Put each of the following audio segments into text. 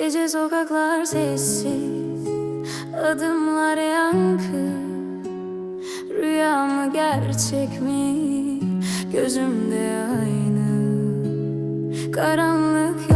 Gece sokaklar sessiz Adımlar yankı. Rüya mı gerçek mi? Gözümde aynı. Karanlık yok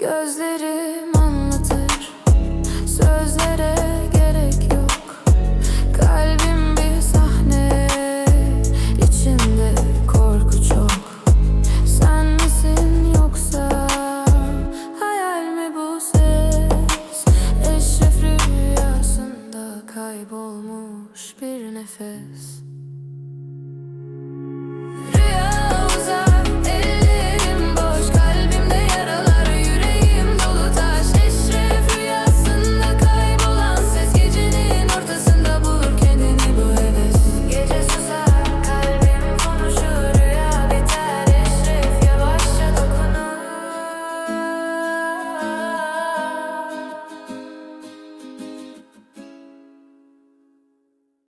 Gözlerim anlatır. Sözlere gerek yok. Kalbim bir sahne. İçinde korku çok. Sen misin yoksa Hayal mi bu ses? Eşref rüyasında kaybolmuş bir nefes.